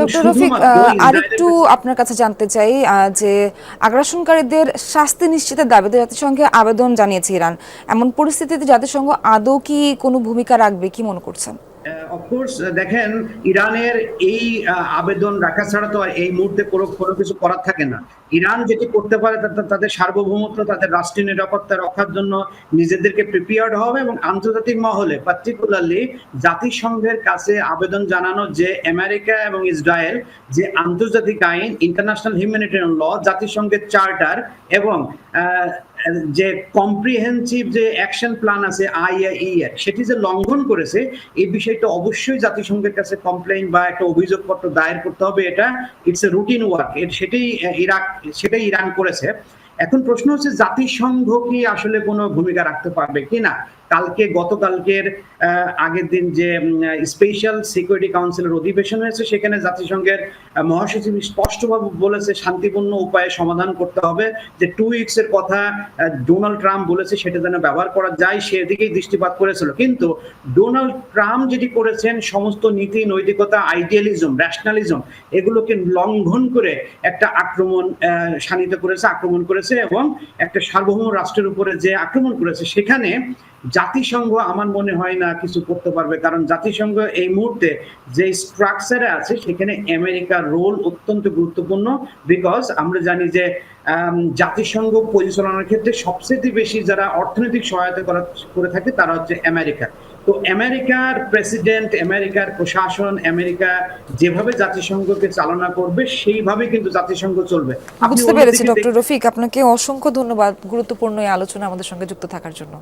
Doctor Rafiq আরেকটু আপনার কাছে জানতে চাই আহ, যে আগ্রাসনকারীদের শাস্তি নিশ্চিতের দাবিতে জাতিসংঘে আবেদন জানিয়েছে ইরান। এমন পরিস্থিতিতে জাতিসংঘ আদৌ কি কোনো ভূমিকা রাখবে কি মনে করছেন? অফকোর্স দেখেন, ইরানের এই আবেদন রাখা ছাড়া তো আর এই মুহূর্তে কোনো কোনো কিছু করার থাকে না। ইরান যেটি করতে পারে তাদের সার্বভৌমত্ব, তাদের রাষ্ট্রীয় নিরাপত্তা রক্ষার জন্য নিজেদেরকে প্রিপেয়ার্ড হবে এবং আন্তর্জাতিক মহলে পার্টিকুলারলি জাতিসংঘের কাছে আবেদন জানানো যে আমেরিকা এবং ইসরায়েল যে আন্তর্জাতিক আইন ইন্টারন্যাশনাল হিউম্যানিটেরিয়ান ল জাতিসংঘের চার্টার এবং যে কম্প্রিহেন্সিভ যে অ্যাকশন প্ল্যান আছে আইআই এর সেটি যে লঙ্ঘন করেছে, এই বিষয়টা অবশ্যই জাতিসংঘের কাছে কমপ্লেন বা একটা অভিযোগ পত্র দায়ের করতে হবে। এটা ইটস এ রুটিন ওয়ার্ক সেটাই ইরাক, সেটাই ইরান করেছে। এখন প্রশ্ন হচ্ছে, জাতিসংঘ কি আসলে কোনো ভূমিকা রাখতে পারবে কিনা? কালকে, গতকালকের আগের দিন যে স্পেশাল সিকিউরিটি কাউন্সিলের অধিবেশন হয়েছে, সেখানে জাতিসংঘের মহাসচিব স্পষ্টভাবে বলেছে, শান্তিপূর্ণ উপায়ে সমাধান করতে হবে। যে টু উইকস এর কথা ডোনাল্ড ট্রাম্প বলেছে, সেটা যেন ব্যবহার করা যায় সেদিকেই দৃষ্টিপাত করেছিল। কিন্তু ডোনাল্ড ট্রাম্প যেটি করেছেন, সমস্ত নীতি, নৈতিকতা আইডিয়ালিজম ন্যাশনালিজম এগুলোকে লঙ্ঘন করে একটা আক্রমণ শানিত করেছে, আক্রমণ করেছে। এবং একটা সার্বভৌম রাষ্ট্রের উপরে যে আক্রমণ করেছে সেখানে জাতিসংঘ আমার মনে হয় না কিছু করতে পারবে কারণ জাতিসংঘ এই মুহূর্তে যে স্ট্রাকচারে আছে সেখানে আমেরিকার রোল অত্যন্ত গুরুত্বপূর্ণ বিকজ আমরা জানি যে জাতিসংঘ পরিচালনার ক্ষেত্রে সবচেয়ে বেশি যারা অর্থনৈতিক সহায়তা করা করে থাকে তারা হচ্ছে আমেরিকা। তো আমেরিকার প্রেসিডেন্ট আমেরিকার প্রশাসন আমেরিকা যেভাবে জাতিসংঘকে চালনা করবে সেইভাবে কিন্তু জাতিসংঘ চলবে। আপনি বুঝতে পেরেছি ডক্টর রফিক আপনাকে অসংখ্য ধন্যবাদ গুরুত্বপূর্ণ এই আলোচনা আমাদের সঙ্গে যুক্ত থাকার জন্য।